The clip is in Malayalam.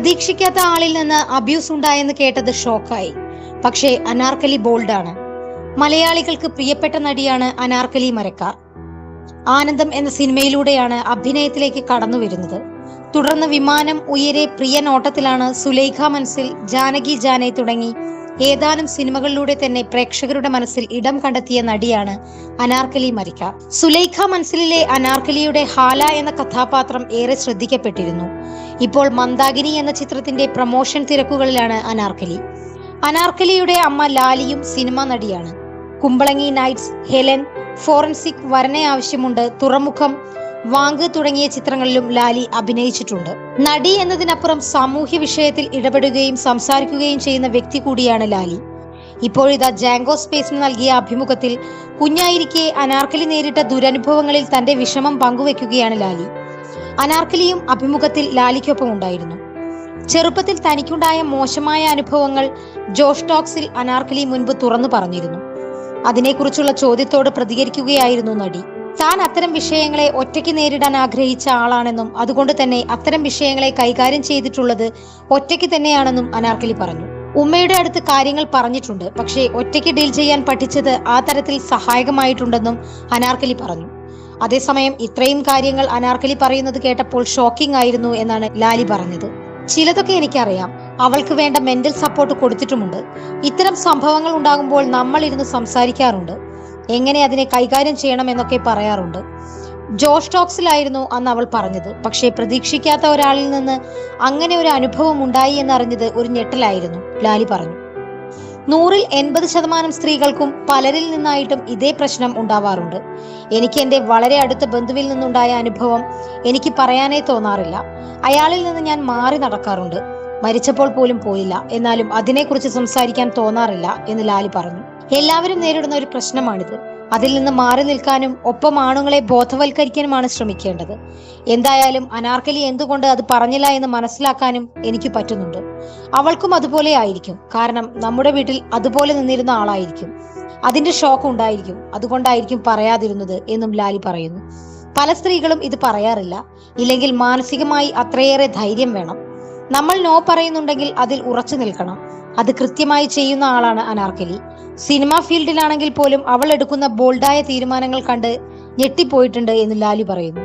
പ്രതീക്ഷിക്കാത്ത ആളിൽ നിന്ന് അബ്യൂസ് ഉണ്ടായെന്ന് കേട്ടത് ഷോക്കായി പക്ഷേ അനാർക്കലി ബോൾഡാണ് മലയാളികൾക്ക് പ്രിയപ്പെട്ട നടിയാണ് അനാർക്കലി മരക്കാർ. ആനന്ദം എന്ന സിനിമയിലൂടെയാണ് അഭിനയത്തിലേക്ക് കടന്നു വരുന്നത്. തുടർന്ന് വിമാനം ഉയരെ പ്രിയ നോട്ടത്തിലാണ് സുലൈഖ മനസ്സിൽ ജാനകി ജാനെ തുടങ്ങി ഏതാനും സിനിമകളിലൂടെ തന്നെ പ്രേക്ഷകരുടെ മനസ്സിൽ ഇടം കണ്ടെത്തിയ നടിയാണ് അനാർക്കലി മരിക്ക. സുലൈഖ മനസ്സിലെ അനാർക്കലിയുടെ ഹാല എന്ന കഥാപാത്രം ഏറെ ശ്രദ്ധിക്കപ്പെട്ടിരുന്നു. ഇപ്പോൾ മന്ദാഗിനി എന്ന ചിത്രത്തിന്റെ പ്രമോഷൻ തിരക്കുകളിലാണ് അനാർക്കലി. അനാർക്കലിയുടെ അമ്മ ലാലിയും സിനിമാ നടിയാണ്. കുമ്പളങ്ങി നൈറ്റ്സ് ഹെലൻ ഫോറൻസിക് വരനെ ആവശ്യമുണ്ട് തുറമുഖം വാങ്ക് തുടങ്ങിയ ചിത്രങ്ങളിലും ലാലി അഭിനയിച്ചിട്ടുണ്ട്. നടി എന്നതിനപ്പുറം സാമൂഹ്യ വിഷയത്തിൽ ഇടപെടുകയും സംസാരിക്കുകയും ചെയ്യുന്ന വ്യക്തി കൂടിയാണ് ലാലി. ഇപ്പോഴിതാ ജാങ്കോ സ്പേസിന് നൽകിയ അഭിമുഖത്തിൽ കുഞ്ഞായിരിക്കെ അനാർക്കലി നേരിട്ട ദുരനുഭവങ്ങളിൽ തന്റെ വിഷമം പങ്കുവെക്കുകയാണ് ലാലി. അനാർക്കലിയും അഭിമുഖത്തിൽ ലാലിക്കൊപ്പം ഉണ്ടായിരുന്നു ചെറുപ്പത്തിൽ തനിക്കുണ്ടായ മോശമായ അനുഭവങ്ങൾ ജോഷ് ടോക്സിൽ അനാർക്കലി മുൻപ് തുറന്നു പറഞ്ഞിരുന്നു. അതിനെക്കുറിച്ചുള്ള ചോദ്യത്തോട് പ്രതികരിക്കുകയായിരുന്നു നടി. താൻ അത്തരം വിഷയങ്ങളെ ഒറ്റയ്ക്ക് നേരിടാൻ ആഗ്രഹിച്ച ആളാണെന്നും അതുകൊണ്ട് തന്നെ അത്തരം വിഷയങ്ങളെ കൈകാര്യം ചെയ്തിട്ടുള്ളത് ഒറ്റയ്ക്ക് തന്നെയാണെന്നും അനാർക്കലി പറഞ്ഞു. ഉമ്മയുടെ അടുത്ത് കാര്യങ്ങൾ പറഞ്ഞിട്ടുണ്ട്. പക്ഷേ ഒറ്റയ്ക്ക് ഡീൽ ചെയ്യാൻ പഠിച്ചത് ആ തരത്തിൽ സഹായകമായിട്ടുണ്ടെന്നും അനാർക്കലി പറഞ്ഞു. അതേസമയം ഇത്രയും കാര്യങ്ങൾ അനാർക്കലി പറയുന്നത് കേട്ടപ്പോൾ ഷോക്കിംഗ് ആയിരുന്നു എന്നാണ് ലാലി പറഞ്ഞത്. ചിലതൊക്കെ എനിക്കറിയാം. അവൾക്ക് വേണ്ട മെന്റൽ സപ്പോർട്ട് കൊടുത്തിട്ടുമുണ്ട്. ഇത്തരം സംഭവങ്ങൾ ഉണ്ടാകുമ്പോൾ നമ്മൾ ഇരുന്ന് സംസാരിക്കാറുണ്ട്. എങ്ങനെ അതിനെ കൈകാര്യം ചെയ്യണം എന്നൊക്കെ പറയാറുണ്ട്. ജോഷ് ടോക്സിലായിരുന്നു അന്ന് അവൾ പറഞ്ഞത്. പക്ഷേ പ്രതീക്ഷിക്കാത്ത ഒരാളിൽ നിന്ന് അങ്ങനെ ഒരു അനുഭവം ഉണ്ടായി എന്നറിഞ്ഞത് ഒരു ഞെട്ടലായിരുന്നു ലാലി പറഞ്ഞു. നൂറിൽ എൺപത് ശതമാനം സ്ത്രീകൾക്കും പലരിൽ നിന്നായിട്ടും ഇതേ പ്രശ്നം ഉണ്ടാവാറുണ്ട്. എനിക്ക് എന്റെ വളരെ അടുത്ത ബന്ധുവിൽ നിന്നുണ്ടായ അനുഭവം എനിക്ക് പറയാനേ തോന്നാറില്ല. അയാളിൽ നിന്ന് ഞാൻ മാറി നടക്കാറുണ്ട്. മരിച്ചപ്പോൾ പോലും പോയില്ല. എന്നാലും അതിനെക്കുറിച്ച് സംസാരിക്കാൻ തോന്നാറില്ല എന്ന് ലാലി പറഞ്ഞു. എല്ലാവരും നേരിടുന്ന ഒരു പ്രശ്നമാണിത്. അതിൽ നിന്ന് മാറി നിൽക്കാനും ഒപ്പം ആണുങ്ങളെ ബോധവൽക്കരിക്കാനുമാണ് ശ്രമിക്കേണ്ടത്. എന്തായാലും അനാർക്കലി എന്തുകൊണ്ട് അത് പറഞ്ഞില്ല എന്ന് മനസ്സിലാക്കാനും എനിക്ക് പറ്റുന്നുണ്ട്. അവൾക്കും അതുപോലെ ആയിരിക്കും. കാരണം നമ്മുടെ വീട്ടിൽ അതുപോലെ നിന്നിരുന്ന ആളായിരിക്കും. അതിന്റെ ഷോക്ക് ഉണ്ടായിരിക്കും. അതുകൊണ്ടായിരിക്കും പറയാതിരുന്നത് എന്നും ലാലി പറയുന്നു. പല സ്ത്രീകളും ഇത് പറയാറില്ല. ഇല്ലെങ്കിൽ മാനസികമായി അത്രയേറെ ധൈര്യം വേണം. നമ്മൾ നോ പറയുന്നുണ്ടെങ്കിൽ അതിൽ ഉറച്ചു നിൽക്കണം. അത് കൃത്യമായി ചെയ്യുന്ന ആളാണ് അനാർക്കലി. സിനിമാ ഫീൽഡിലാണെങ്കിൽ പോലും അവൾ എടുക്കുന്ന ബോൾഡായ തീരുമാനങ്ങൾ കണ്ട് ഞെട്ടിപ്പോയിട്ടുണ്ട് എന്ന് ലാലി പറയുന്നു.